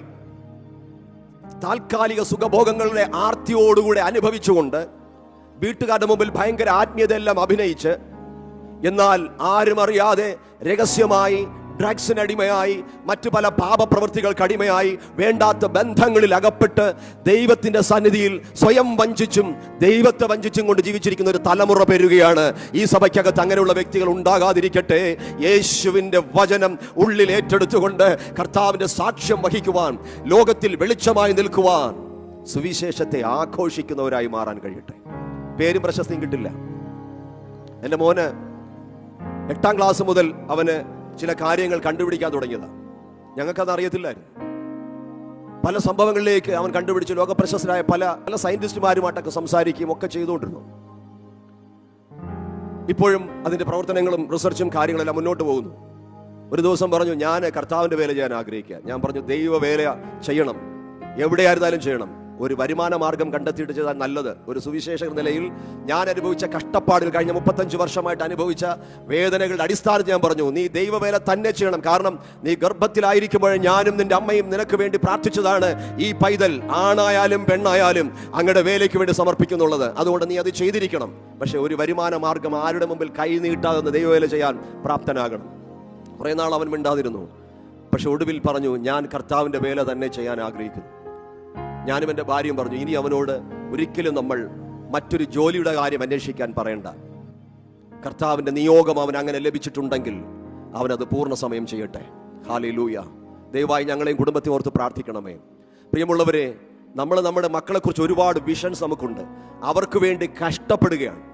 താൽക്കാലിക സുഖഭോഗങ്ങളുടെ ആർത്തിയോടുകൂടെ അനുഭവിച്ചുകൊണ്ട് വീട്ടുകാരുടെ മുമ്പിൽ ഭയങ്കര ആത്മീയതയെല്ലാം അഭിനയിച്ച് എന്നാൽ ആരും അറിയാതെ രഹസ്യമായി ഡ്രഗ്സിന് അടിമയായി മറ്റു പല പാപപ്രവൃത്തികൾക്ക് അടിമയായി വേണ്ടാത്ത ബന്ധങ്ങളിൽ അകപ്പെട്ട് ദൈവത്തിന്റെ സന്നിധിയിൽ സ്വയം വഞ്ചിച്ചും ദൈവത്തെ വഞ്ചിച്ചും കൊണ്ട് ജീവിച്ചിരിക്കുന്ന ഒരു തലമുറ പെരുകയാണ്. ഈ സഭയ്ക്കകത്ത് അങ്ങനെയുള്ള വ്യക്തികൾ ഉണ്ടാകാതിരിക്കട്ടെ. യേശുവിന്റെ വചനം ഉള്ളിൽ ഏറ്റെടുത്തുകൊണ്ട് കർത്താവിന്റെ സാക്ഷ്യം വഹിക്കുവാൻ ലോകത്തിൽ വെളിച്ചമായി നിൽക്കുവാൻ സുവിശേഷത്തെ ആഘോഷിക്കുന്നവരായി മാറാൻ കഴിയട്ടെ. പേരും പ്രശസ്തിയും കിട്ടില്ല. എന്റെ മോന് എട്ടാം ക്ലാസ് മുതൽ അവന് ചില കാര്യങ്ങൾ കണ്ടുപിടിക്കാൻ തുടങ്ങിയതാണ് ഞങ്ങൾക്കത് അറിയത്തില്ലായിരുന്നു. പല സംഭവങ്ങളിലേക്ക് അവൻ കണ്ടുപിടിച്ച് ലോകപ്രശസ്തരായ പല പല സയന്റിസ്റ്റുമാരുമായിട്ടൊക്കെ സംസാരിക്കുകയും ഒക്കെ ചെയ്തുകൊണ്ടിരുന്നു. ഇപ്പോഴും അതിന്റെ പ്രവർത്തനങ്ങളും റിസർച്ചും കാര്യങ്ങളെല്ലാം മുന്നോട്ട് പോകുന്നു. ഒരു ദിവസം പറഞ്ഞു ഞാൻ കർത്താവിന്റെ വേല ചെയ്യാൻ ആഗ്രഹിക്കുക ഞാൻ പറഞ്ഞു ദൈവ വേല ചെയ്യണം. എവിടെയായിരുന്നാലും ചെയ്യണം. ഒരു വരുമാന മാർഗം കണ്ടെത്തിയിട്ട് ചെയ്താൽ നല്ലത്. ഒരു സുവിശേഷ നിലയിൽ ഞാൻ അനുഭവിച്ച കഷ്ടപ്പാടിൽ കഴിഞ്ഞ മുപ്പത്തഞ്ച് വർഷമായിട്ട് അനുഭവിച്ച വേദനകളുടെ അടിസ്ഥാനത്തിൽ ഞാൻ പറഞ്ഞു നീ ദൈവവേല തന്നെ ചെയ്യണം. കാരണം നീ ഗർഭത്തിലായിരിക്കുമ്പോൾ ഞാനും നിന്റെ അമ്മയും നിനക്ക് വേണ്ടി പ്രാർത്ഥിച്ചതാണ് ഈ പൈതൽ. ആണായാലും പെണ്ണായാലും അങ്ങയുടെ വേലയ്ക്ക് വേണ്ടി സമർപ്പിക്കുന്നുള്ളത്. അതുകൊണ്ട് നീ അത് ചെയ്തിരിക്കണം. പക്ഷെ ഒരു വരുമാന മാർഗം ആരുടെ മുമ്പിൽ കൈ നീട്ടാതെ ദൈവവേല ചെയ്യാൻ പ്രാപ്തനാകണം. കുറേ നാൾ അവൻ മിണ്ടാതിരുന്നു. പക്ഷെ ഒടുവിൽ പറഞ്ഞു ഞാൻ കർത്താവിന്റെ വേല തന്നെ ചെയ്യാൻ ആഗ്രഹിക്കുന്നു. ഞാനും എന്റെ ഭാര്യയും പറഞ്ഞു ഇനി അവനോട് ഒരിക്കലും നമ്മൾ മറ്റൊരു ജോലിയുടെ കാര്യം അന്വേഷിക്കാൻ പറയണ്ട. കർത്താവിന്റെ നിയോഗം അവൻ അങ്ങനെ ലഭിച്ചിട്ടുണ്ടെങ്കിൽ അവനത് പൂർണ സമയം ചെയ്യട്ടെ. ഹാലി ലൂയ ദയവായി ഞങ്ങളെയും കുടുംബത്തെ ഓർത്ത് പ്രാർത്ഥിക്കണമേ. പ്രിയമുള്ളവരെ നമ്മൾ നമ്മുടെ മക്കളെക്കുറിച്ച് ഒരുപാട് വിഷൻസ് നമുക്കുണ്ട്. അവർക്ക് വേണ്ടി കഷ്ടപ്പെടുകയാണ്.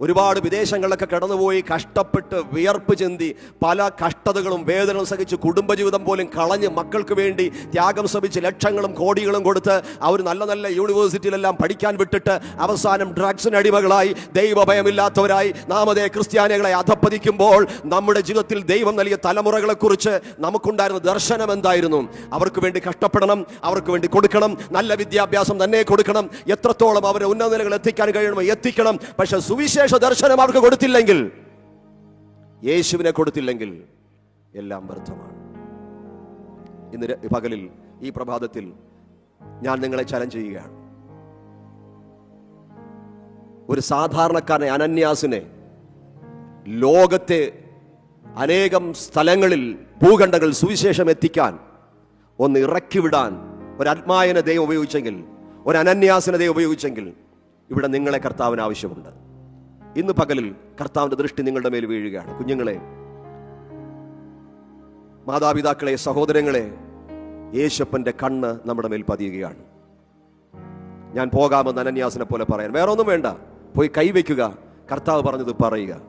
ഒരുപാട് വിദേശങ്ങളിലൊക്കെ കടന്നുപോയി കഷ്ടപ്പെട്ട് വിയർപ്പ് ചിന്തി പല കഷ്ടതകളും വേദനകളും സഹിച്ച് കുടുംബജീവിതം പോലും കളഞ്ഞ് മക്കൾക്ക് വേണ്ടി ത്യാഗം ശ്രമിച്ച് ലക്ഷങ്ങളും കോടികളും കൊടുത്ത് അവർ നല്ല നല്ല യൂണിവേഴ്സിറ്റിയിലെല്ലാം പഠിക്കാൻ വിട്ടിട്ട് അവസാനം ഡ്രഗ്സിന് അടിമകളായി ദൈവഭയമില്ലാത്തവരായി. നാമതേ ക്രിസ്ത്യാനികളെ അധപ്പതിക്കുമ്പോൾ നമ്മുടെ ജീവിതത്തിൽ ദൈവം നൽകിയ തലമുറകളെക്കുറിച്ച് നമുക്കുണ്ടായിരുന്ന ദർശനം എന്തായിരുന്നു? അവർക്ക് വേണ്ടി കഷ്ടപ്പെടണം അവർക്ക് വേണ്ടി കൊടുക്കണം നല്ല വിദ്യാഭ്യാസം തന്നെ കൊടുക്കണം. എത്രത്തോളം അവരെ ഉന്നത നിലകൾ എത്തിക്കാൻ കഴിയണമോ എത്തിക്കണം. പക്ഷേ സുവിശേഷ ദർശനം അവർക്ക് കൊടുത്തില്ലെങ്കിൽ യേശുവിനെ കൊടുത്തില്ലെങ്കിൽ എല്ലാം വ്യർത്ഥമാണ്. ഇന്ന് പകലിൽ ഈ പ്രഭാതത്തിൽ ഞാൻ നിങ്ങളെ ചലഞ്ച് ചെയ്യുകയാണ്. ഒരു സാധാരണക്കാരനെ അനന്യാസിനെ ലോകത്തെ അനേകം സ്ഥലങ്ങളിൽ ഭൂഖണ്ഡങ്ങൾ സുവിശേഷം എത്തിക്കാൻ ഒന്ന് ഇറക്കിവിടാൻ ഒരു ആത്മായനെ ദൈവം ഉപയോഗിച്ചെങ്കിൽ ഒരു അനന്യാസിനെ ദൈവം ഉപയോഗിച്ചെങ്കിൽ ഇവിടെ നിങ്ങളെ കർത്താവിന് ആവശ്യമുണ്ട്. ഇന്ന് പകലിൽ കർത്താവിന്റെ ദൃഷ്ടി നിങ്ങളുടെ മേൽ വീഴുകയാണ്. കുഞ്ഞുങ്ങളെ മാതാപിതാക്കളെ സഹോദരങ്ങളെ യേശപ്പന്റെ കണ്ണ് നമ്മുടെ മേൽ പതിയുകയാണ്. ഞാൻ പോകാമെന്ന് അനന്യാസിനെ പോലെ പറയാൻ. വേറെ ഒന്നും വേണ്ട. പോയി കൈവയ്ക്കുക കർത്താവ് പറഞ്ഞത് പറയുക.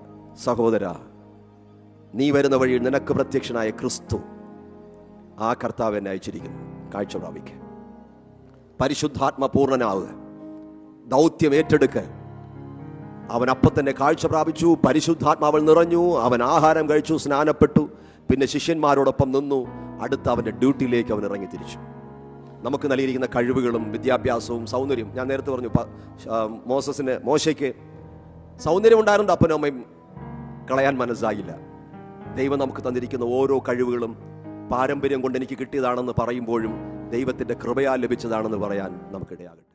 സഹോദര നീ വരുന്ന വഴി നിനക്ക് പ്രത്യക്ഷനായ ക്രിസ്തു ആ കർത്താവ് എന്നെ അയച്ചിരിക്കുന്നു. കാഴ്ച പ്രാപിക്കുക പരിശുദ്ധാത്മ പൂർണനാവുക. ദൗത്യം ഏറ്റെടുക്കുക അവൻ അപ്പം തന്നെ കാഴ്ച പ്രാപിച്ചു പരിശുദ്ധാത്മാവൽ നിറഞ്ഞു അവൻ ആഹാരം കഴിച്ചു സ്നാനപ്പെട്ടു പിന്നെ ശിഷ്യന്മാരോടൊപ്പം നിന്നു അടുത്ത അവന്റെ ഡ്യൂട്ടിയിലേക്ക് അവൻ ഇറങ്ങി തിരിച്ചു. നമുക്ക് നൽകിയിരിക്കുന്ന കഴിവുകളും വിദ്യാഭ്യാസവും സൗന്ദര്യം ഞാൻ നേരത്തെ പറഞ്ഞു മോസസിന് മോശയ്ക്ക് സൗന്ദര്യം ഉണ്ടായിരുന്നു അപ്പനും അമ്മയും കളയാൻ മനസ്സായില്ല. ദൈവം നമുക്ക് തന്നിരിക്കുന്ന ഓരോ കഴിവുകളും പാരമ്പര്യം കൊണ്ട് എനിക്ക് കിട്ടിയതാണെന്ന് പറയുമ്പോഴും ദൈവത്തിന്റെ കൃപയാൽ ലഭിച്ചതാണെന്ന് പറയാൻ നമുക്കിടയാകട്ടെ.